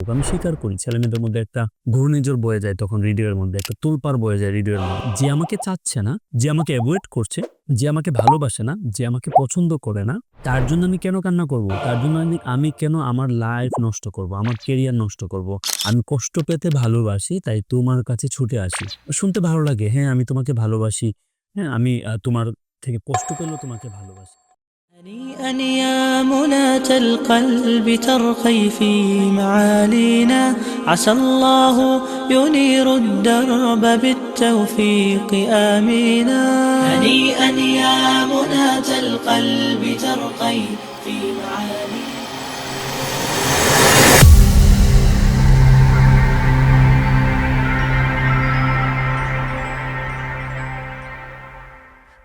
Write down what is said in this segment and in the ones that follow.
আমি স্বীকার করি। ছেলেমেয়েদের মধ্যে একটা ঘূর্ণিঝড় বয়ে যায় তখন রেডিওর মধ্যে, একটা তুলপার বয়ে যায় রেডিওর মধ্যে। যে আমাকে চাচ্ছে না, যে আমাকে অ্যাভয়েড করছে, যে আমাকে ভালোবাসে না, যে আমাকে পছন্দ করে না, তার জন্য আমি কেন কান্না করব? তার জন্য আমি আমি কেন আমার লাইফ নষ্ট করব? আমার কেরিয়ার নষ্ট করব? আমি কষ্ট পেতে ভালোবাসি, তাই তোমার কাছে ছুটে আসি। শুনতে ভালো লাগে হ্যাঁ আমি তোমাকে ভালোবাসি হ্যাঁ আমি তোমার থেকে কষ্ট পেলেও তোমাকে ভালোবাসি। هنيئا يا مناة القلب ترقي في معالينا عسى الله ينير الدرب بالتوفيق آمينا هنيئا يا مناة القلب ترقي في معالينا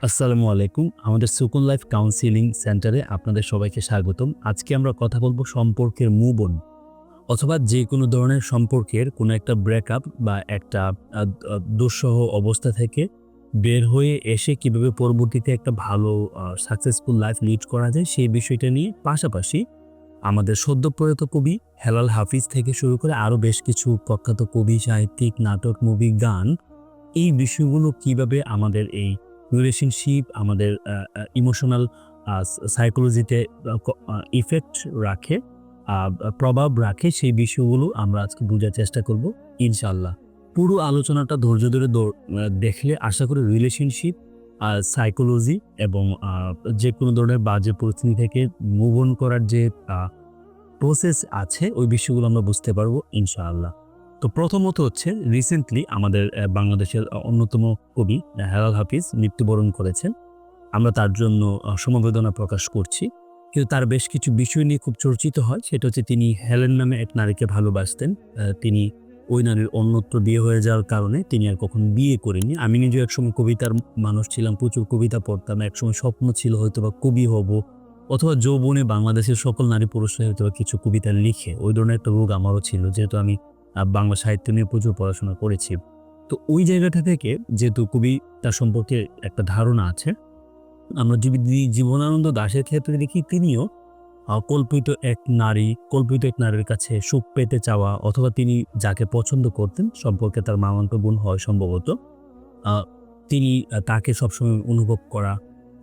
আসসালামু আলাইকুম। আমাদের সুকুন লাইফ কাউন্সিলিং সেন্টারে আপনাদের সবাইকে স্বাগতম। আজকে আমরা কথা বলব সম্পর্কের মুভ অন অথবা যে কোনো ধরনের সম্পর্কের কোনো একটা ব্রেকআপ বা একটা দুঃসহ অবস্থা থেকে বের হয়ে এসে কীভাবে পরবর্তীতে একটা ভালো সাকসেসফুল লাইফ লিড করা যায় সেই বিষয়টা নিয়ে পাশাপাশি আমাদের সদ্যপ্রয়াত কবি হেলাল হাফিজ থেকে শুরু করে আরও বেশ কিছু প্রখ্যাত কবি, সাহিত্যিক, নাটক মুভি গান এই বিষয়গুলো কীভাবে আমাদের এই রিলেশনশিপ আমাদের ইমোশনাল সাইকোলজিতে ইফেক্ট রাখে প্রভাব রাখে, সেই বিষয়গুলো আমরা আজকে বোঝার চেষ্টা করব ইনশাল্লাহ পুরো আলোচনাটা ধৈর্য ধরে দেখলে আশা করি রিলেশনশিপ সাইকোলজি এবং যে কোনো ধরনের বাজে পরিস্থিতি থেকে মুভ অন করার যে প্রসেস আছে, ওই বিষয়গুলো আমরা বুঝতে পারব, ইনশাআল্লাহ। তো প্রথমত হচ্ছে রিসেন্টলি আমাদের বাংলাদেশের অন্যতম কবি হেলাল হাফিজ মৃত্যুবরণ করেছেন। আমরা তার জন্য সমবেদনা প্রকাশ করছি। কিন্তু তার বেশ কিছু বিষয় নিয়ে খুব চর্চিত হয়। সেটা হচ্ছে তিনি হেলেন নামে এক নারীকে ভালোবাসতেন। তিনি ওই নারীর অন্যত্র বিয়ে হয়ে যাওয়ার কারণে তিনি আর কখনো বিয়ে করেনি আমি নিজেও একসময় কবিতার মানুষ ছিলাম, প্রচুর কবিতা পড়তাম। একসময় স্বপ্ন ছিল হয়তো বা কবি হব, অথবা যৌবনে বাংলাদেশের সকল নারী পুরুষরা হয়তো কিছু কবিতা লিখে। ওই ধরনের একটা রোগ আমারও ছিল, যেহেতু আমি বাংলা সাহিত্য নিয়ে প্রচুর পড়াশোনা করেছি। তো ওই জায়গাটা থেকে যেহেতু কবি তার সম্পর্কে একটা ধারণা আছে, আমরা জীবনানন্দ দাশের ক্ষেত্রে দেখি তিনিও কল্পিত এক নারী, কল্পিত এক নারীর কাছে সুখ পেতে চাওয়া অথবা তিনি যাকে পছন্দ করতেন সম্পর্কে তার মামান্ত গুণ হয় সম্ভবত। তিনি তাকে সবসময় অনুভব করা,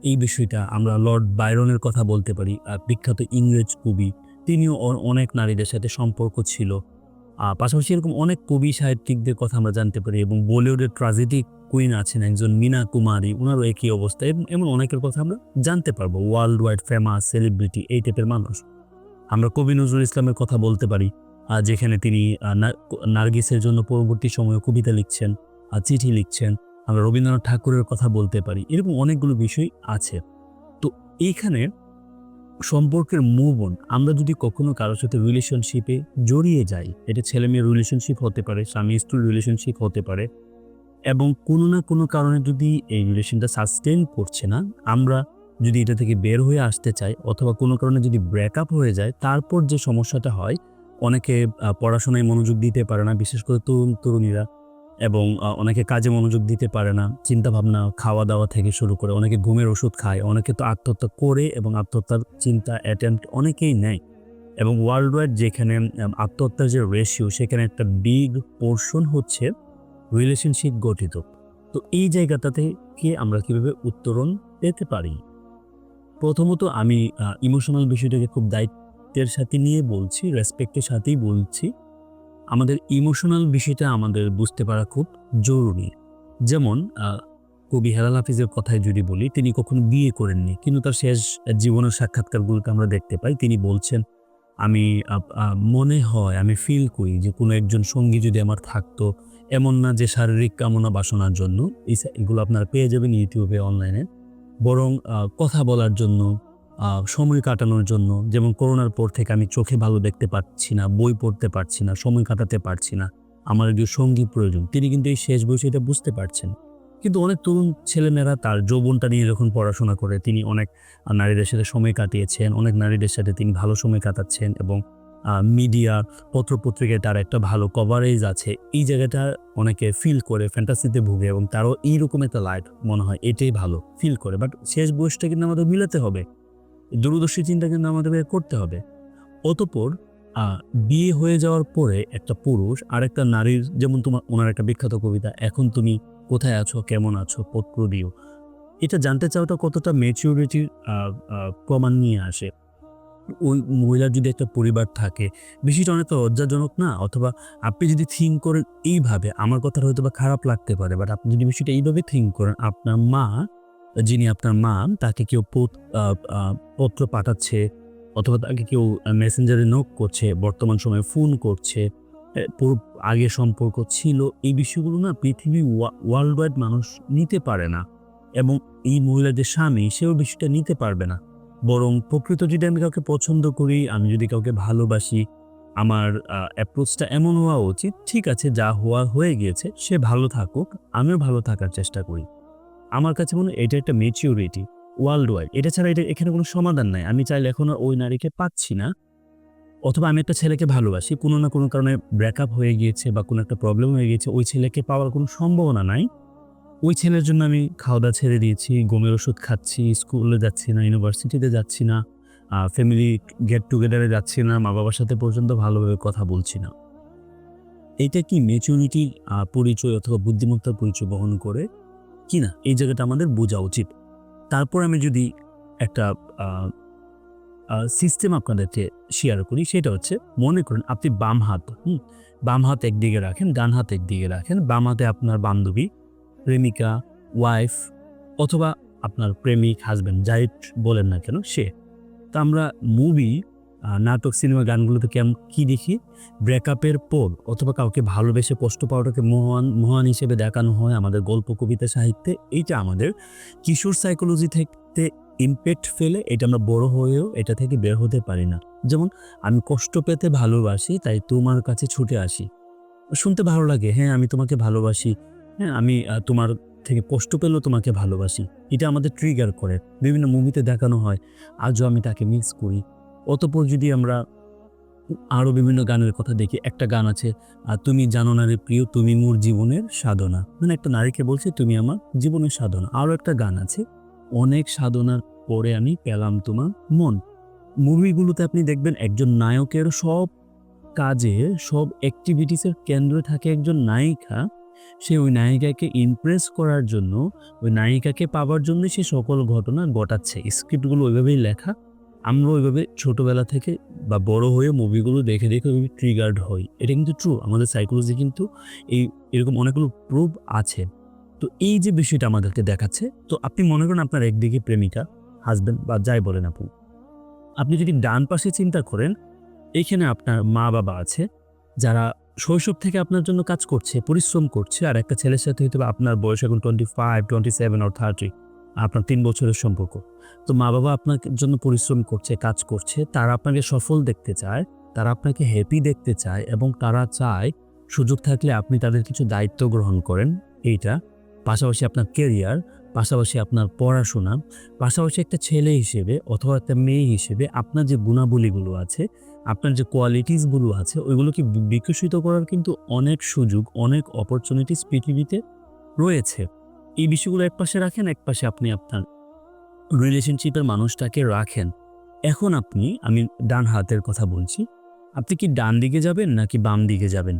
এই বিষয়টা আমরা লর্ড বাইরনের কথা বলতে পারি বিখ্যাত ইংরেজ কবি। তিনিও অনেক নারীদের সাথে সম্পর্ক ছিল। পাশাপাশি এরকম অনেক কবি সাহিত্যিকদের কথা আমরা জানতে পারি এবং বলিউডের ট্রাজেডিক কুইন আছেন একজন মিনা কুমারী ওনারও একই অবস্থা এবং এমন অনেকের কথা আমরা জানতে পারব। ওয়ার্ল্ড ওয়াইড ফেমাস সেলিব্রিটি এই টাইপের মানুষ। আমরা কবি নজরুল ইসলামের কথা বলতে পারি যেখানে তিনি নার্গিসের জন্য পরবর্তী সময়ে কবিতা লিখছেন আর চিঠি লিখছেন। আমরা রবীন্দ্রনাথ ঠাকুরের কথা বলতে পারি, এরকম অনেকগুলো বিষয় আছে। তো এইখানে সম্পর্কের মুভ অন আমরা যদি কখনো কারোর সাথে রিলেশনশিপে জড়িয়ে যাই, এটা ছেলে মেয়ের রিলেশনশিপ হতে পারে, স্বামী স্ত্রীর রিলেশনশিপ হতে পারে, এবং কোনো না কোনো কারণে যদি এই রিলেশনটা সাস্টেন করছে না, আমরা যদি এটা থেকে বের হয়ে আসতে চাই, অথবা কোনো কারণে যদি ব্রেকআপ হয়ে যায়, তারপর যে সমস্যাটা হয়, অনেকে পড়াশোনায় মনোযোগ দিতে পারে না, বিশেষ করে তরুণ তরুণীরা এবং অনেকে কাজে মনোযোগ দিতে পারে না চিন্তা ভাবনা খাওয়া দাওয়া থেকে শুরু করে অনেকে ঘুমের ওষুধ খায়, অনেকে তো আত্মহত্যা করে এবং আত্মহত্যার চিন্তা অ্যাটেম্প্ট অনেকেই নেয়। এবং ওয়ার্ল্ড ওয়াইড যেখানে আত্মহত্যার যে রেশিও সেখানে একটা বিগ পোর্শন হচ্ছে রিলেশনশিপ গঠিত। তো এই জায়গাটা থেকে আমরা কীভাবে উত্তরণ পেতে পারি? প্রথমত আমি ইমোশনাল বিষয়টাকে খুব দায়িত্বের সাথে নিয়ে বলছি রেসপেক্টের সাথেই বলছি। আমাদের ইমোশনাল বিষয়টা আমাদের বুঝতে পারা খুব জরুরি। যেমন কবি হেলাল হাফিজের কথায় যদি বলি, তিনি কখনো বিয়ে করেননি, কিন্তু তার শেষ জীবনের সাক্ষাৎকারগুলোকে আমরা দেখতে পাই। তিনি বলছেন, আমি মনে হয়, আমি ফিল করি যে কোনো একজন সঙ্গী যদি আমার থাকতো, এমন না যে শারীরিক কামনা বাসনার জন্য। এগুলো আপনারা পেয়ে যাবেন ইউটিউবে, অনলাইনে। বরং কথা বলার জন্য সময় কাটানোর জন্য, যেমন করোনার পর থেকে আমি চোখে ভালো দেখতে পাচ্ছি না, বই পড়তে পারছি না, সময় কাটাতে পারছি না, আমার একজন সঙ্গী প্রয়োজন, তিনি কিন্তু এই শেষ বয়সে এটা বুঝতে পারছেন। কিন্তু অনেক তরুণ ছেলেমেয়েরা তার যৌবনটা নিয়ে যখন পড়াশোনা করে, তিনি অনেক নারীদের সাথে সময় কাটিয়েছেন, অনেক নারীদের সাথে তিনি ভালো সময় কাটাচ্ছেন এবং মিডিয়া, পত্রপত্রিকায় তার একটা ভালো কভারেজ আছে, এই জায়গাটা অনেকে ফিল করে ফ্যান্টাসিতে ভুগে এবং তারও এইরকম একটা লাইফ মনে হয়, এটাই ভালো ফিল করে বাট শেষ বয়সটা কিন্তু আমাদের মিলাতে হবে। দূরদর্শী চিন্তা কিন্তু আমাদের করতে হবে। অতপর বিয়ে হয়ে যাওয়ার পরে একটা পুরুষ আর একটা নারীর, যেমন তোমার, ওনার একটা বিখ্যাত কবিতা, এখন তুমি কোথায় আছো? কেমন আছো? পত্র দিও। এটা জানতে চাওয়াটা কতটা মেচিউরিটির প্রমাণ নিয়ে আসে। ওই মহিলার যদি একটা পরিবার থাকে বিষয়টা অনেকটা লজ্জাজনক না? অথবা আপনি যদি থিঙ্ক করেন এইভাবে, আমার কথাটা হয়তো বা খারাপ লাগতে পারে বাট আপনি যদি বিষয়টা এইভাবে থিঙ্ক করেন, আপনার মা যিনি আপনার মা, তাকে কেউ পত্র পাঠাচ্ছে অথবা তাকে কেউ মেসেঞ্জারে নক করছে, বর্তমান সময়ে ফোন করছে আগে সম্পর্ক ছিল, এই বিষয়গুলো না পৃথিবী ওয়ার্ল্ড ওয়াইড মানুষ নিতে পারে না এবং এই মহিলার যে স্বামী সেও বিষয়টা নিতে পারবে না। বরং প্রকৃত যদি আমি কাউকে পছন্দ করি, আমি যদি কাউকে ভালোবাসি, আমার অ্যাপ্রোচটা এমন হওয়া উচিত, ঠিক আছে, যা হওয়া হয়ে গিয়েছে, সে ভালো থাকুক, আমিও ভালো থাকার চেষ্টা করি। আমার কাছে মনে এটা একটা মেচিউরিটি ওয়ার্ল্ড ওয়াইড এটা ছাড়া এটা এখানে কোনো সমাধান নাই। আমি চাইলে এখন ওই নারীকে পাচ্ছি না। অথবা আমি একটা ছেলেকে ভালোবাসি। কোনো না কোনো কারণে ব্রেকআপ হয়ে গিয়েছে বা কোনো একটা প্রবলেম হয়ে গিয়েছে, ওই ছেলেকে পাওয়ার কোনো সম্ভাবনা নাই। ওই ছেলের জন্য আমি খাওয়া দাওয়া ছেড়ে দিয়েছি গমের ওষুধ খাচ্ছি স্কুলে যাচ্ছি না ইউনিভার্সিটিতে যাচ্ছি না ফ্যামিলি গেট টুগেদারে যাচ্ছি না মা বাবার সাথে পর্যন্ত ভালোভাবে কথা বলছি না। এটা কি মেচুরিটির পরিচয় অথবা বুদ্ধিমত্তার পরিচয় বহন করে? কি না এই জায়গাটা আমাদের বোঝা উচিত। তারপর আমি যদি একটা সিস্টেম আপনাদেরকে শেয়ার করি, সেটা হচ্ছে মনে করেন আপনি বাম হাত, হুম, বাম হাত একদিকে রাখেন, ডান হাত একদিকে রাখেন, বাম হাতে আপনার বান্ধবী, প্রেমিকা ওয়াইফ অথবা আপনার প্রেমিক হাজব্যান্ড যাই বলেন না কেন, সে। তা আমরা মুভি নাটক, সিনেমা গানগুলোতে কেমন কী দেখি? ব্রেকআপের পর অথবা কাউকে ভালোবেসে কষ্ট পাওয়াটাকে মহান মহান হিসেবে দেখানো হয় আমাদের গল্প, কবিতা সাহিত্যে। এইটা আমাদের কিশোর সাইকোলজি থেকে ইমপ্যাক্ট ফেলে, এটা আমরা বড় হয়েও এটা থেকে বের হতে পারি না। যেমন, আমি কষ্ট পেতে ভালোবাসি, তাই তোমার কাছে ছুটে আসি। শুনতে ভালো লাগে হ্যাঁ আমি তোমাকে ভালোবাসি হ্যাঁ আমি তোমার থেকে কষ্ট পেলেও তোমাকে ভালোবাসি। এটা আমাদের ট্রিগার করে। বিভিন্ন মুভিতে দেখানো হয়, আজও আমি তাকে মিস করি। অতপর যদি আমরা আরও বিভিন্ন গানের কথা দেখি, একটা গান আছে, আর তুমি জানো না রে প্রিয়, তুমি মোর জীবনের সাধনা। মানে একটা নারীকে বলছে, তুমি আমার জীবনের সাধনা। আরও একটা গান আছে, অনেক সাধনার পরে আমি পেলাম তোমার মন। মুভিগুলোতে আপনি দেখবেন একজন নায়কের সব কাজে, সব অ্যাক্টিভিটিসের কেন্দ্রে থাকে একজন নায়িকা। সে ওই নায়িকাকে ইমপ্রেস করার জন্য, ওই নায়িকাকে পাওয়ার জন্য সে সকল ঘটনা ঘটাচ্ছে। স্ক্রিপ্টগুলো ওইভাবেই লেখা। আমরা ওইভাবে ছোটোবেলা থেকে বা বড় হয়ে মুভিগুলো দেখে দেখে ওইভাবে ট্রিগার্ড হই। এটা কিন্তু ট্রু আমাদের সাইকোলজি কিন্তু এই, এরকম অনেকগুলো প্রুফ আছে। তো এই যে বিষয়টা আমাদেরকে দেখাচ্ছে, তো আপনি মনে করেন আপনার একদিকে প্রেমিকা হাজব্যান্ড বা যাই বলেন আপনি আপনি যদি ডান পাশে চিন্তা করেন এইখানে আপনার মা বাবা আছে, যারা শৈশব থেকে আপনার জন্য কাজ করছে, পরিশ্রম করছে, আর একটা ছেলের সাথে হয়তো আপনার বয়স এখন টোয়েন্টি ফাইভ টোয়েন্টি সেভেন আর থার্টি আপনার তিন বছরের সম্পর্ক। তো মা বাবা আপনার জন্য পরিশ্রম করছে, কাজ করছে, তারা আপনাকে সফল দেখতে চায়, তারা আপনাকে হ্যাপি দেখতে চায় এবং তারা চায় সুযোগ থাকলে আপনি তাদের কিছু দায়িত্ব গ্রহণ করেন, এইটা। পাশাপাশি আপনার কেরিয়ার পাশাপাশি আপনার পড়াশোনা, পাশাপাশি একটা ছেলে হিসেবে অথবা একটা মেয়ে হিসেবে আপনার যে গুণাবলীগুলো আছে, আপনার যে কোয়ালিটিসগুলো আছে, ওইগুলোকে বিকশিত করার কিন্তু অনেক সুযোগ, অনেক অপরচুনিটিস পৃথিবীতে রয়েছে। এই বিষয়গুলো এক পাশে রাখেন, এক পাশে আপনি আপনার রিলেশনশিপের মানুষটাকে রাখেন। এখন আপনি, আমি ডান হাতের কথা বলছি, আপনি কি ডান দিকে যাবেন নাকি বাম দিকে যাবেন?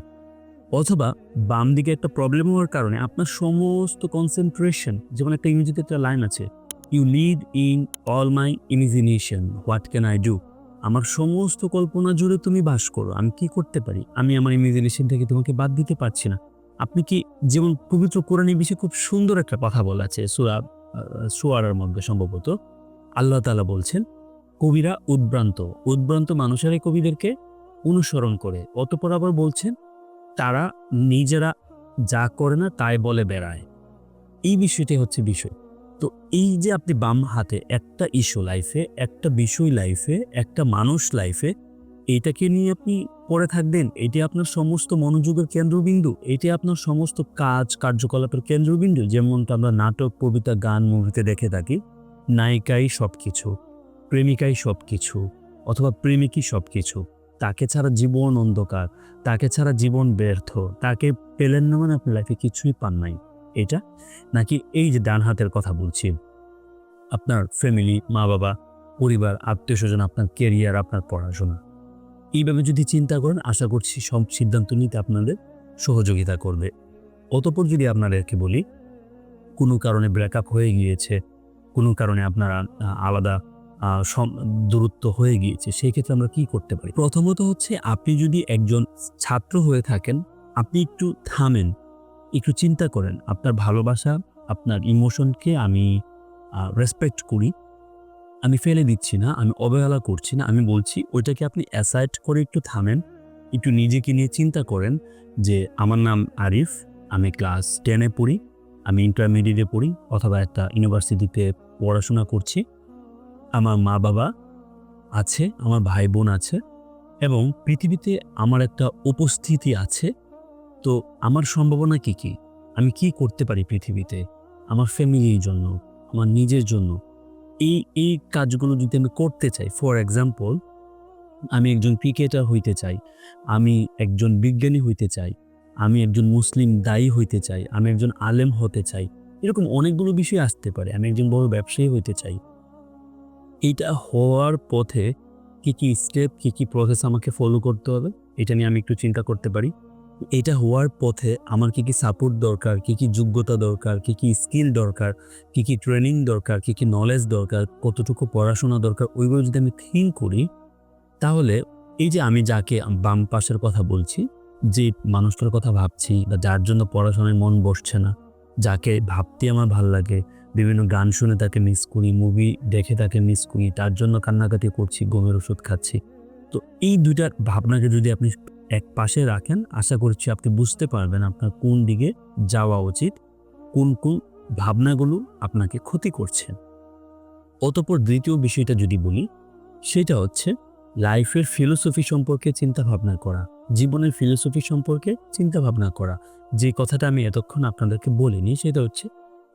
অথবা বাম দিকে একটা প্রবলেম হওয়ার কারণে আপনার সমস্ত কনসেন্ট্রেশন যেমন একটা ইংরেজিতে একটা লাইন আছে you lead in all my imagination what can I do আমার সমস্ত কল্পনা জুড়ে তুমি বাস করো, আমি কি করতে পারি? আমি আমার ইমাজিনেশন থেকে তোমাকে বাদ দিতে পারছি না। আপনি কি যেমন পবিত্র কোরআনী বিষয়ে খুব সুন্দর একটা কথা বলা আছে সুরা সোয়ারার মধ্যে সম্ভবত, আল্লাহ তালা বলছেন, কবিরা উদ্ভ্রান্ত উদ্ভ্রান্ত মানুষেরাই কবিদেরকে অনুসরণ করে। অতপর আবার বলছেন, তারা নিজেরা যা করে না তাই বলে বেড়ায়। এই বিষয়টি হচ্ছে বিষয়। তো এই যে আপনি বাম হাতে একটা ইস্যু লাইফে, একটা বিষয় লাইফে, একটা মানুষ লাইফে এইটাকে নিয়ে আপনি পড়ে থাকবেন। এটি আপনার সমস্ত মনোযোগের কেন্দ্রবিন্দু। এটি আপনার সমস্ত কাজ, কার্যকলাপের কেন্দ্রবিন্দু। যেমনটা আমরা নাটক, কবিতা, গান, মুভিতে দেখে থাকি। নায়িকাই সব কিছু প্রেমিকাই সব কিছু অথবা প্রেমিকই সব কিছু তাকে ছাড়া জীবন অন্ধকার, তাকে ছাড়া জীবন ব্যর্থ, তাকে পেলেন না মানে আপনার লাইফে কিছুই পান নাই। এটা? নাকি এই যে ডান হাতের কথা বলছি, আপনার ফ্যামিলি মা বাবা পরিবার আত্মীয় স্বজন আপনার কেরিয়ার আপনার পড়াশোনা। এইভাবে যদি চিন্তা করেন, আশা করছি সব সিদ্ধান্ত নিতে আপনাদের সহযোগিতা করবে। অতপর যদি আপনাদেরকে বলি, কোনো কারণে ব্রেকআপ হয়ে গিয়েছে, কোনো কারণে আপনারা আলাদা দূরত্ব হয়ে গিয়েছে, সেই ক্ষেত্রে আমরা কি করতে পারি? প্রথমত হচ্ছে আপনি যদি একজন ছাত্র হয়ে থাকেন, আপনি একটু থামেন, একটু চিন্তা করেন। আপনার ভালোবাসা, আপনার ইমোশনকে আমি রেসপেক্ট করি। আমি ফেলে দিচ্ছি না, আমি অবহেলা করছি না, আমি বলছি ওইটাকে আপনি অ্যাসাইড করে একটু থামেন, একটু নিজেকে নিয়ে চিন্তা করেন যে আমার নাম আরিফ, আমি ক্লাস টেনে পড়ি, আমি ইন্টারমিডিয়েটে পড়ি অথবা একটা ইউনিভার্সিটিতে পড়াশোনা করছি। আমার মা বাবা আছে, আমার ভাই বোন আছে এবং পৃথিবীতে আমার একটা উপস্থিতি আছে। তো আমার সম্ভাবনা কি কি? আমি কি করতে পারি পৃথিবীতে? আমার ফ্যামিলির জন্য, আমার নিজের জন্য? এই এই কাজগুলো যদি আমি করতে চাই ফর এক্সাম্পল আমি একজন ক্রিকেটার হইতে চাই, আমি একজন বিজ্ঞানী হইতে চাই, আমি একজন মুসলিম দায়ী হইতে চাই, আমি একজন আলেম হতে চাই, এরকম অনেকগুলো বিষয় আসতে পারে, আমি একজন বড় ব্যবসায়ী হইতে চাই। এইটা হওয়ার পথে কি কি স্টেপ কি কি প্রসেস আমাকে ফলো করতে হবে, এটা নিয়ে আমি একটু চিন্তা করতে পারি। এটা হওয়ার পথে আমার কি কি সাপোর্ট দরকার, কি কি যোগ্যতা দরকার, কি কি স্কিল দরকার, কি কি ট্রেনিং দরকার, কি কি নলেজ দরকার, কতটুকু পড়াশোনা দরকার, ওইগুলো যদি আমি থিঙ্ক করি, তাহলে এই যে আমি যাকে বাম পাশের কথা বলছি, যে মানুষটার কথা ভাবছি বা যার জন্য পড়াশোনায় মন বসছে না, যাকে ভাবতে আমার ভালো লাগে, বিভিন্ন গান শুনে তাকে মিস করি মুভি দেখে তাকে মিস করি, তার জন্য কান্নাকাটি করছি গমের ওষুধ খাচ্ছি, তো এই দুইটার ভাবনাকে যদি আপনি এক পাশে রাখেন। আশা করছি আপনি বুঝতে পারবেন আপনার কোন দিকে যাওয়া উচিত, কোন কোন ভাবনাগুলো আপনাকে ক্ষতি করছে। অতপর দ্বিতীয় বিষয়টা যদি বলি, সেটা হচ্ছে লাইফের ফিলোসফি সম্পর্কে চিন্তা ভাবনা করা, জীবনের ফিলোসফি সম্পর্কে চিন্তা ভাবনা করা। যে কথাটা আমি এতক্ষণ আপনাদেরকে বলিনি, সেটা হচ্ছে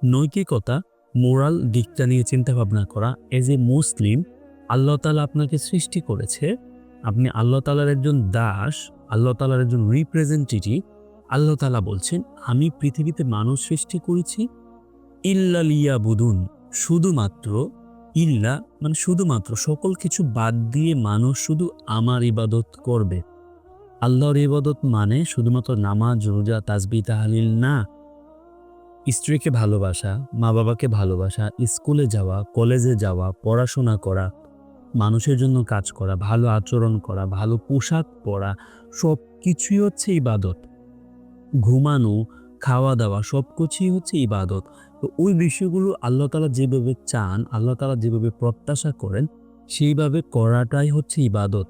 নৈতিকতা মোরাল দিকটা নিয়ে চিন্তা ভাবনা করা। এজ এ মুসলিম আল্লাহ তালা আপনাকে সৃষ্টি করেছে। আপনি আল্লাহ তালার একজন দাস আল্লাহ তালার একজন রিপ্রেজেন্টেটিভ আল্লাহ তালা বলছেন, আমি পৃথিবীতে মানুষ সৃষ্টি করেছি ইল্লালিয়া বুদুন শুধুমাত্র ইল্লা মানে শুধুমাত্র সকল কিছু বাদ দিয়ে মানুষ শুধু আমার ইবাদত করবে। আল্লাহর ইবাদত মানে শুধুমাত্র নামাজ, রোজা, তাজবি, তাহালিল না। স্ত্রীকে ভালোবাসা মা বাবাকে ভালোবাসা, স্কুলে যাওয়া, কলেজে যাওয়া, পড়াশোনা করা মানুষের জন্য কাজ করা, ভালো আচরণ করা, ভালো পোশাক পরা সব কিছুই হচ্ছে ইবাদত। ঘুমানো খাওয়া দাওয়া সব কিছুই হচ্ছে ইবাদত। তো ওই বিষয়গুলো আল্লাহ তালা যেভাবে চান, আল্লাহ তালা যেভাবে প্রত্যাশা করেন, সেইভাবে করাটাই হচ্ছে ইবাদত।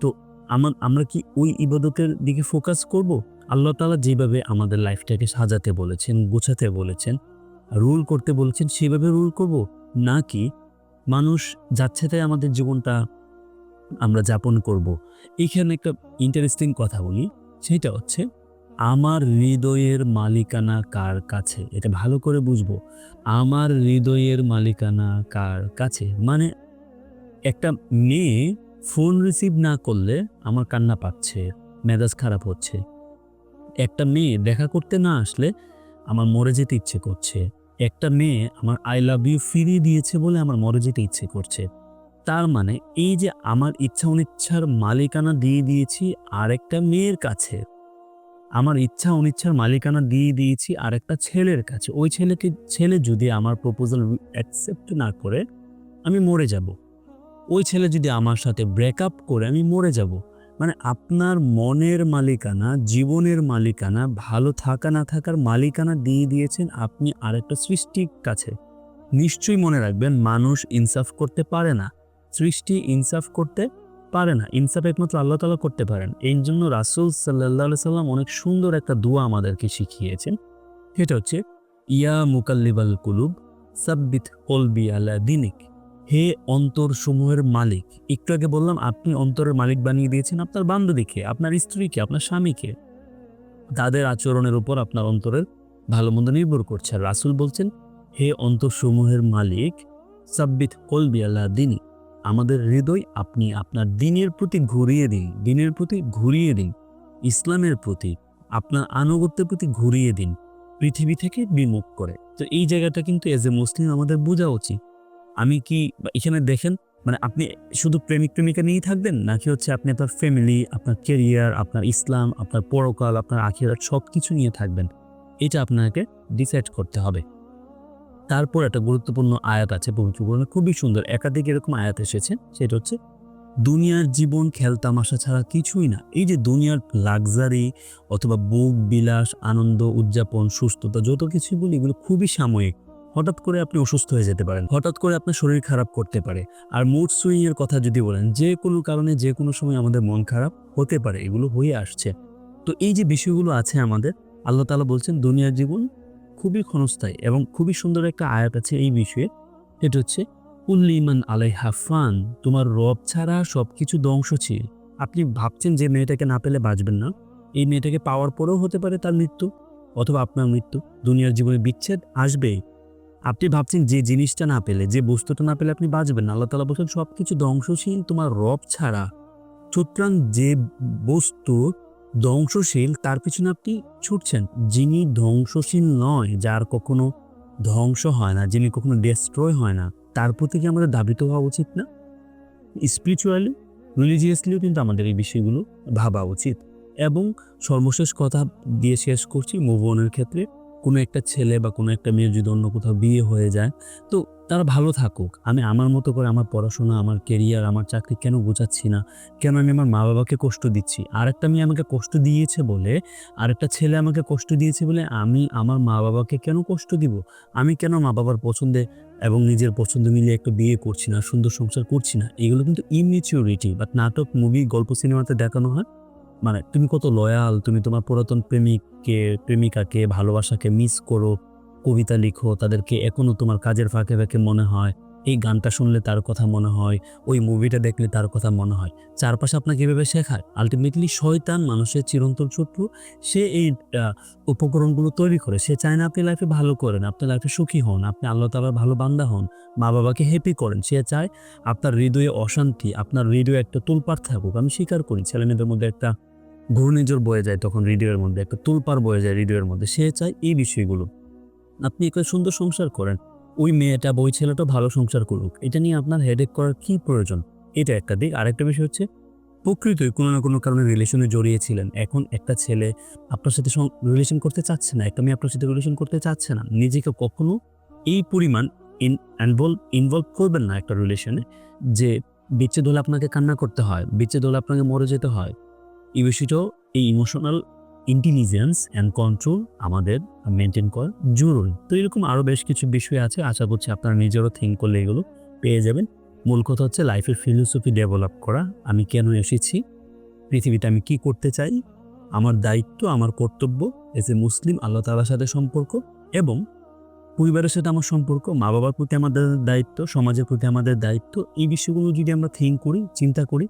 তো আমার আমরা কি ওই ইবাদতের দিকে ফোকাস করব? আল্লাহ তালা যেভাবে আমাদের লাইফটাকে সাজাতে বলেছেন, গোছাতে বলেছেন, রুল করতে বলেছেন, সেভাবে রুল করব? নাকি মানুষ যাচ্ছে তাই আমাদের জীবনটা আমরা যাপন করব। এইখানে একটা ইন্টারেস্টিং কথা বলি, সেটা হচ্ছে আমার হৃদয়ের মালিকানা কার কাছে? এটা ভালো করে বুঝব। আমার হৃদয়ের মালিকানা কার কাছে? মানে একটা মেয়ে ফোন রিসিভ না করলে আমার কান্না পাচ্ছে, মেজাজ খারাপ হচ্ছে। একটা মেয়ে দেখা করতে না আসলে আমার মরে যেতে ইচ্ছে করছে। একটা মেয়ে আমার আই লাভ ইউ ফিরিয়ে দিয়েছে বলে আমার মরে যেতে ইচ্ছে করছে। তার মানে এই যে আমার ইচ্ছা অনিচ্ছার মালিকানা দিয়ে দিয়েছি আর একটা মেয়ের কাছে। আমার ইচ্ছা অনিচ্ছার মালিকানা দিয়ে দিয়েছি আর একটা ছেলের কাছে। ওই ছেলেকে, ছেলে যদি আমার প্রপোজাল অ্যাকসেপ্ট না করে, আমি মরে যাব। ওই ছেলে যদি আমার সাথে ব্রেকআপ করে, আমি মরে যাব। মানে আপনার মনের মালিকানা, জীবনের মালিকানা, ভালো থাকা না থাকার মালিকানা দিয়ে দিয়েছেন আপনি আরেকটা সৃষ্টির কাছে। নিশ্চয়ই মনে রাখবেন মানুষ ইনসাফ করতে পারে না। সৃষ্টি ইনসাফ করতে পারে না। ইনসাফ একমাত্র আল্লাহ তালা করতে পারেন। এই জন্য রাসুল সাল্লাহ সাল্লাম অনেক সুন্দর একটা দোয়া আমাদেরকে শিখিয়েছেন। সেটা হচ্ছে, ইয়া মুকাল্লিবাল কুলুব, সাব্বিত কলবি আল্লাহ দিনিক। হে অন্তর সমূহের মালিক। একটু আগে বললাম, আপনি অন্তরের মালিক বানিয়ে দিয়েছেন আপনার বান্ধবীকে, আপনার স্ত্রীকে, আপনার স্বামীকে। তাদের আচরণের উপর আপনার অন্তরের ভালো মন্দ নির্ভর করছে। আর রাসুল বলছেন, হে অন্তরসমূহের মালিক, সাব্বিত কলবি আল্লাহ দিনী আমাদের হৃদয় আপনি আপনার দিনের প্রতি ঘুরিয়ে দিন, দিনের প্রতি ঘুরিয়ে দিন, ইসলামের প্রতি, আপনার আনুগত্যের প্রতি ঘুরিয়ে দিন, পৃথিবী থেকে বিমুখ করে। তো এই জায়গাটা কিন্তু এজ এ মুসলিম আমাদের বোঝা উচিত। আমি কি এখানে দেখেন মানে আপনি শুধু প্রেমিক প্রেমিকা নিয়েই থাকবেন? নাকি হচ্ছে আপনি আপনার ফ্যামিলি আপনার কেরিয়ার আপনার ইসলাম, আপনার পরকাল, আপনার আখিরাত সব কিছু নিয়ে থাকবেন? এটা আপনাকে ডিসাইড করতে হবে। তারপর একটা গুরুত্বপূর্ণ আয়াত আছে, পবিত্র কোরআনে, খুবই সুন্দর। একাধিক এরকম আয়াত এসেছে, সেটা হচ্ছে, দুনিয়ার জীবন খেলতামাশা ছাড়া কিছুই না। এই যে দুনিয়ার লাক্সারি অথবা বুক বিলাস আনন্দ, উদযাপন, সুস্থতা, যত কিছুই বলি, এগুলো খুবই সাময়িক। হঠাৎ করে আপনি অসুস্থ হয়ে যেতে পারেন, হঠাৎ করে আপনার শরীর খারাপ করতে পারে। আর মুড সুইং এর কথা যদি বলেন, যে কোনো কারণে, যে কোনো সময় আমাদের মন খারাপ হতে পারে, এগুলো হয়ে আসছে। তো এই যে বিষয়গুলো আছে আমাদের, আল্লাহ তালা বলছেন, দুনিয়ার জীবন খুবই ক্ষণস্থায়ী এবং খুবই সুন্দর একটা আয়াত আছে এই বিষয়ে। এটা হচ্ছে উল্লিমান আলাই হাফান তোমার রব ছাড়া সব কিছু ধ্বংসশীল। আপনি ভাবছেন যে মেয়েটাকে না পেলে বাঁচবেন না। এই মেয়েটাকে পাওয়ার পরেও হতে পারে তার মৃত্যু, অথবা আপনার মৃত্যু। দুনিয়ার জীবনে বিচ্ছেদ আসবেই। আপনি ভাবছেন যে জিনিসটা না পেলে, যে বস্তুটা না পেলে আপনি বাঁচবেন আল্লাহ তালা বলছেন সব কিছু ধ্বংসশীল তোমার রব ছাড়া। সুতরাং যে বস্তু ধ্বংসশীল, তার পিছনে আপনি ছুটছেন। যিনি ধ্বংসশীল নয়, যার কখনো ধ্বংস হয় না, যিনি কখনো ডেস্ট্রয় হয় না, তার প্রতি কি আমাদের দাবিত হওয়া উচিত না? স্পিরিচুয়ালি রিলিজিয়াসলিও কিন্তু আমাদের এই বিষয়গুলো ভাবা উচিত। এবং সর্বশেষ কথা দিয়ে শেষ করছি মুভ ক্ষেত্রে। কোনো একটা ছেলে বা কোনো একটা মেয়ের যদি অন্য কোথাও বিয়ে হয়ে যায়, তো তারা ভালো থাকুক। আমি আমার মতো করে আমার পড়াশোনা, আমার কেরিয়ার আমার চাকরি কেন বোঝাচ্ছি না? কেন আমি আমার মা বাবাকে কষ্ট দিচ্ছি? আর একটা মেয়ে আমাকে কষ্ট দিয়েছে বলে, আরেকটা ছেলে আমাকে কষ্ট দিয়েছে বলে আমি আমার মা বাবাকে কেন কষ্ট দিব? আমি কেন মা বাবার পছন্দে এবং নিজের পছন্দ মিলিয়ে একটা বিয়ে করছি না, সুন্দর সংসার করছি না? এগুলো কিন্তু ইমেচিউরিটি বাট নাটক মুভি গল্প সিনেমাতে দেখানো হয়। মানে তুমি কত লয়াল তুমি তোমার পুরাতন প্রেমিককে, প্রেমিকাকে, ভালোবাসাকে মিস করো, কবিতা লিখো, তাদেরকে এখনও তোমার কাজের ফাঁকে ফাঁকে মনে হয়, এই গানটা শুনলে তার কথা মনে হয়, ওই মুভিটা দেখলে তার কথা মনে হয়। চারপাশে আপনাকে এভাবে শেখায়? আলটিমেটলি শয়তান মানুষের চিরন্তন শত্রু, সে এই উপকরণগুলো তৈরি করে। সে চায় না আপনি লাইফে ভালো করেন আপনার লাইফে সুখী হন, আপনি আল্লাহ তালার ভালো বান্দা হন মা বাবাকে হ্যাপি করেন। সে চায় আপনার হৃদয়ে অশান্তি, আপনার হৃদয়ে একটা তুলপার থাকুক, আমি স্বীকার করি। ছেলে মেয়েদের মধ্যে একটা ঘূর্ণিঝড় বয়ে যায় তখন হৃদয়ের মধ্যে, একটা তুলপার বয়ে যায় রেডিওর মধ্যে। সে চায় এই বিষয়গুলো। আপনি একটা সুন্দর সংসার করেন। ওই মেয়েটা বা ওই ছেলেটা ভালো সংসার করুক। এটা নিয়ে আপনার হেডেক করার কি প্রয়োজন? এটা একটা দিক। আরেকটা বিষয় হচ্ছে, প্রকৃতই কোনো না কোনো কারণে রিলেশনে জড়িয়েছিলেন। এখন একটা ছেলে আপনার সাথে রিলেশন করতে চাচ্ছে না। একটা মেয়ে আপনার সাথে রিলেশন করতে চাচ্ছে না। নিজেকে কখনো এই পরিমাণ ইন ইনভলভ ইনভলভ করবেন না একটা রিলেশনে যে বিচ্ছেদ হলে আপনাকে কান্না করতে হয়, বিচ্ছেদ হলে আপনাকে মরে যেতে হয়। এই বিষয়টাও এই ইমোশনাল ইন্টেলিজেন্স অ্যান্ড কন্ট্রোল আমাদের মেনটেন করা জরুরি। তো এরকম আরও বেশ কিছু বিষয় আছে, আশা করছি আপনারা নিজেরও থিঙ্ক করলে এগুলো পেয়ে যাবেন। মূল কথা হচ্ছে লাইফের ফিলোসফি ডেভেলপ করা। আমি কেন এসেছি? পৃথিবীতে আমি কি করতে চাই? আমার দায়িত্ব, আমার কর্তব্য এজ এ মুসলিম আল্লাহ তালার সাথে সম্পর্ক এবং পরিবারের সাথে আমার সম্পর্ক মা বাবার প্রতি আমাদের দায়িত্ব, সমাজের প্রতি আমাদের দায়িত্ব। এই বিষয়গুলো যদি আমরা থিঙ্ক করি, চিন্তা করি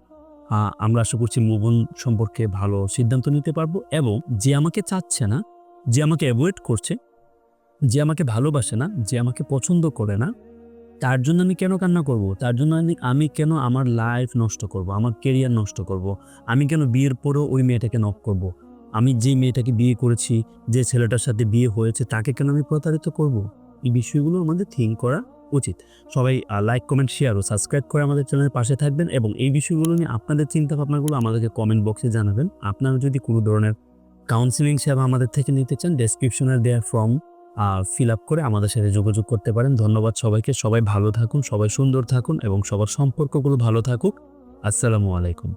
আমরা আশা করছি মুভন সম্পর্কে ভালো সিদ্ধান্ত নিতে পারব এবং যে আমাকে চাচ্ছে না, যে আমাকে অ্যাভয়েড করছে, যে আমাকে ভালোবাসে না, যে আমাকে পছন্দ করে না, তার জন্য আমি কেন কান্না করব? তার জন্য আমি আমি কেন আমার লাইফ নষ্ট করব? আমার কেরিয়ার নষ্ট করব? আমি কেন বিয়ের পরেও ওই মেয়েটাকে নক করব? আমি যে মেয়েটাকে বিয়ে করেছি, যে ছেলেটার সাথে বিয়ে হয়েছে, তাকে কেন আমি প্রতারিত করব? এই বিষয়গুলো আমাদের থিঙ্ক করা উচিত। সবাই লাইক কমেন্ট শেয়ার ও সাবস্ক্রাইব করে আমাদের চ্যানেলের পাশে থাকবেন এবং এই বিষয়গুলো নিয়ে আপনাদের চিন্তা ভাবনাগুলো আমাদেরকে কমেন্ট বক্সে জানাবেন। আপনারা যদি কোনো ধরনের কাউন্সিলিং সেবা আমাদের থেকে নিতে চান ডেসক্রিপশনের দেওয়ার ফর্ম ফিল আপ করে আমাদের সাথে যোগাযোগ করতে পারেন। ধন্যবাদ সবাইকে। সবাই ভালো থাকুন, সবাই সুন্দর থাকুন এবং সবার সম্পর্কগুলো ভালো থাকুক। আসসালামু আলাইকুম।